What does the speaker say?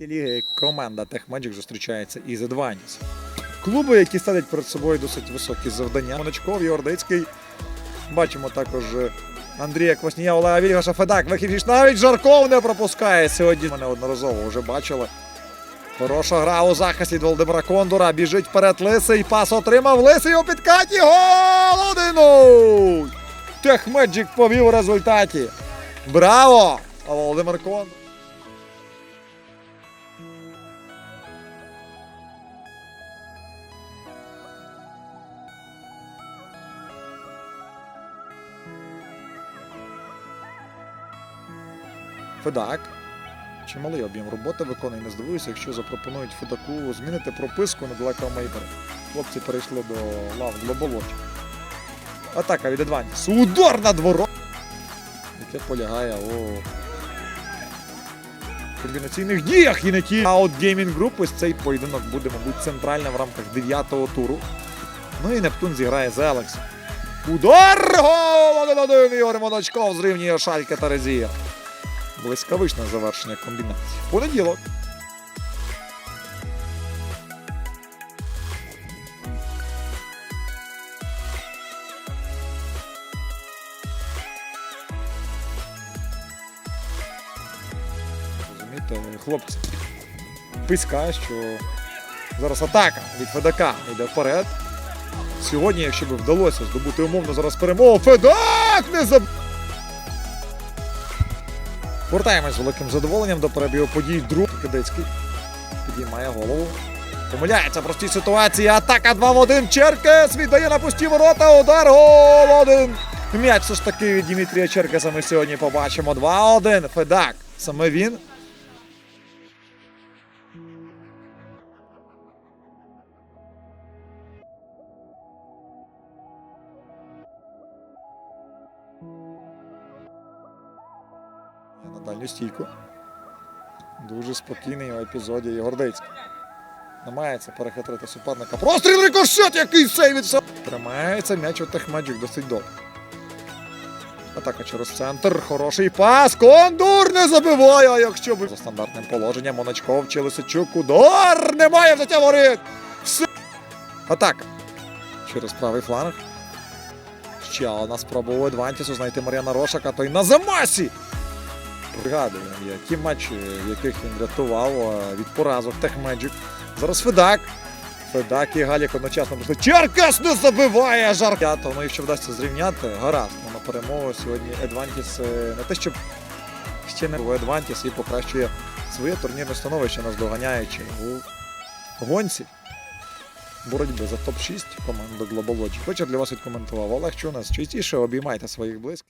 ліги команда Техмеджик зустрічається із Адваніс. Клуби, які ставлять перед собою досить високі завдання. Моночков, Євродицький. Бачимо також Андрія Кваснія, Олега Вільгаша, Федак, Вихідніш. Навіть Жарков не пропускає сьогодні. Ми неодноразово вже бачили. Хороша гра у захисті від Володимира Кондура. Біжить вперед Лисий. Пас отримав Лисий у підкаті. Гол! 1-0! Техмеджик повів у результаті. Браво! Володимир Кондур. Федак. Чималий об'єм роботи виконує. Не здивуюся, якщо запропонують Федаку змінити прописку на недалеко Мейбера. Хлопці перейшли до лав Глоболоті. Атака від Адвантіс. Удар на дворо! Яке полягає у комбінаційних діях і не ті. А от Gaming Group ось цей поєдинок буде, мабуть, центральним в рамках 9-го туру. Ну і Нептун зіграє з Елекс. Удар! Гол! 1-1! Ігор Моночков зрівнює Шальке Терезія. Блискавичне завершення комбінації. Понеділок. Хлопці. Писька, що зараз атака від Федака йде вперед. Сьогодні, якщо б вдалося здобути умовно зараз перемогу, Федак не заб... Повертаємось з великим задоволенням до перебігу подій. Друг Кидецький підіймає голову. Помиляється простій ситуації. Атака 2 в 1. Черкес віддає на пусті ворота. Удар. Гол 1. М'яч все ж таки від Дмитрія Черкеса ми сьогодні побачимо. 2-1. Федак. Саме він. Дальню стійку. Дуже спокійний у епізоді Єгордицький. Намагається перехитрити суперника. Простріл рикошет, який сейв від Тримається м'яч у Техмеджик досить довго. Атака через центр. Хороший пас. Кондур не забиває, якщо б за стандартним положенням Моночков чи Лисичук. Удар! Немає взяття воріт! Все. Атака. Через правий фланг. Ще одна спроба у Едвантісу знайти Мар'яна Рошака, той на замасі! Пригадую, є ті матчі, яких він рятував від поразок Техмеджик. Зараз Федак. Федак і Галік одночасно прийшли. Черкас не забиває жар. П'ятого, ну якщо вдасться зрівняти, гаразд. Ну, на перемогу сьогодні Едвантіс е, не те, щоб ще не Едвантіс і покращує своє турнірне становище, наздоганяючи у гонці боротьби за топ-6 команди Global Logic. Хоча для вас відкоментував Олег Чунас. Частіше обіймайте своїх близьких.